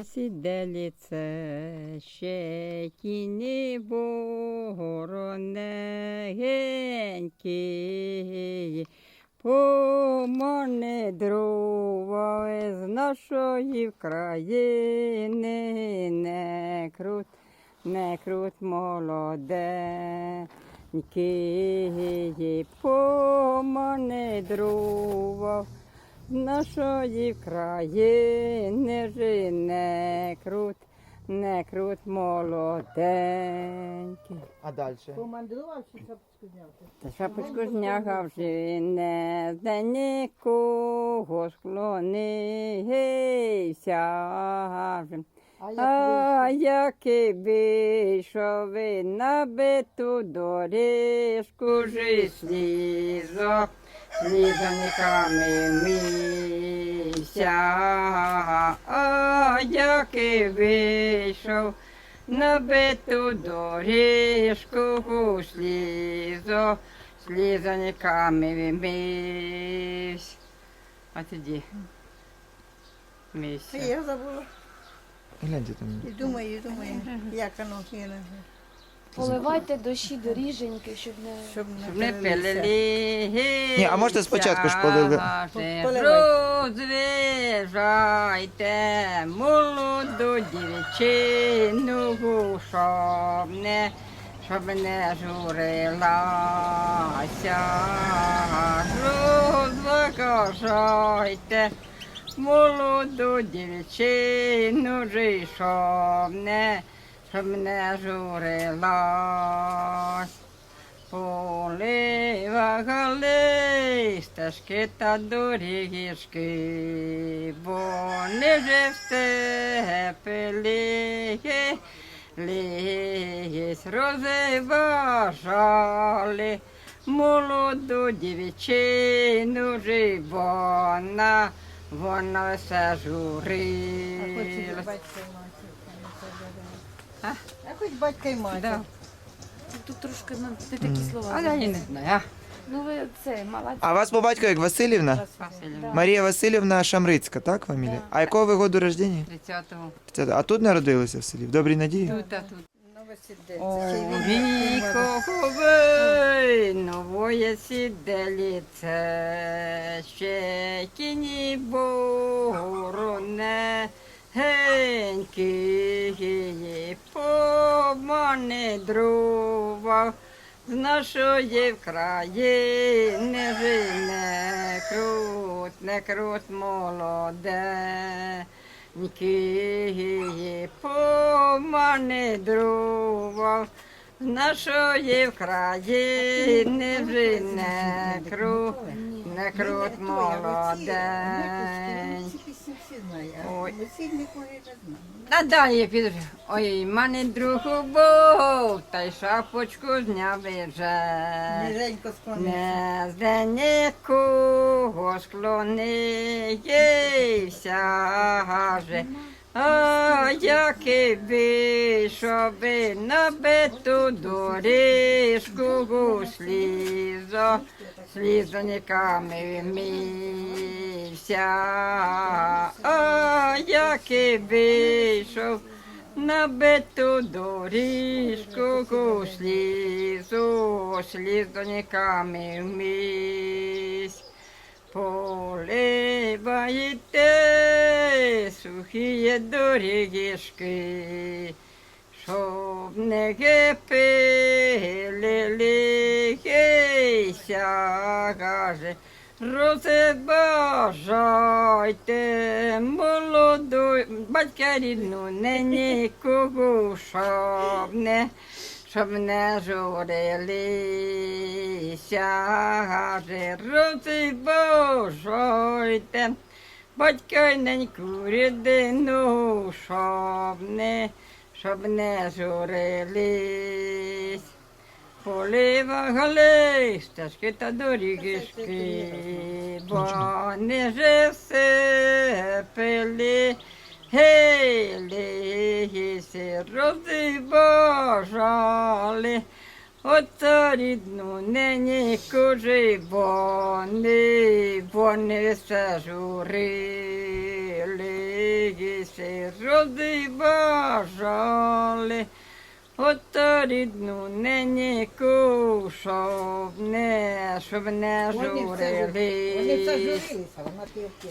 Сіделіце ще тіні воронегенькі, помони дрова з нашої країни, не крут, не крут молоденькі, помони дрова нашої країни жи не крут, не крут молоденький. А далі? Помандрував чи шапочку зняв? Та шапочку зняв вже не з нікого склонився. вже. А А як який вийшов на биту доріжку жи слізо, слізаниками мійся. А який вийшов на биту доріжку слізо, слізаниками вимився. А тоді мійся. я забула. Гляньте там. І думаю, і думаю, як воно кине. Поливайте дощі доріженьки, щоб не Щоб Щоб не пилили. Ні, а можете спочатку ж полили? Розвижайте молоду дівчину, щоб не, щоб не журилася. Розважайте молоду дівчину, щоб не, щоб не журилась. Поливали стежки та доріжки, бо не же в степи ліги, ліс розважали молоду дівчину, жи, вона, все журила. батька і мати. А? А батька і мати. Да. тут трошки ну, не такі слова. А я не знаю. Ну ви це молодці. А вас по батьку як Васильівна? Василівна. Марія Васильівна Шамрицька, так фамілія? Да. А якого ви году рождення? 30-го. Це- А тут народилися в селі? В Добрій Надії? Тут, а тут. Віковий, новоє сіделіце, ще кіні вороне, генькі, помани дрова, з нашої жи не крут, не крут молоде. Ніки помани дрова, з нашої вже не крут, не крут молодень. А Ой. Та я піду. Ой, мене друг був, та й шапочку зняв вже. Не з нікого склонився. А який вийшов на биту доріжку слізо, слізониками вмівся. А який вийшов на биту доріжку слізу, слізониками вмісь. Поливаєте сухі доріжки, щоб не пилилися, каже, розважайте молоду батька рідну, не нікого, щоб не щоб не журилися, каже, розважайте батька й неньку рідину, щоб не, щоб не журились. Поливали стежки та доріжки, бо не же все пили, гей, ліси розважали, Отця рідну нині кужи, вони, вони все журили, лиси, роди бажали. Ото рідну неньку, щоб не, щоб не Вони все жу- Вони все журили. вона півки.